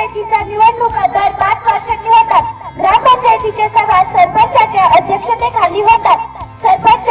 ग्रामपंचायतीच्या निवडणुका दर पाच वर्षांनी होतात. ग्रामपंचायतीचे सभा सरपंचाच्या अध्यक्षतेखाली होतात. सरपंच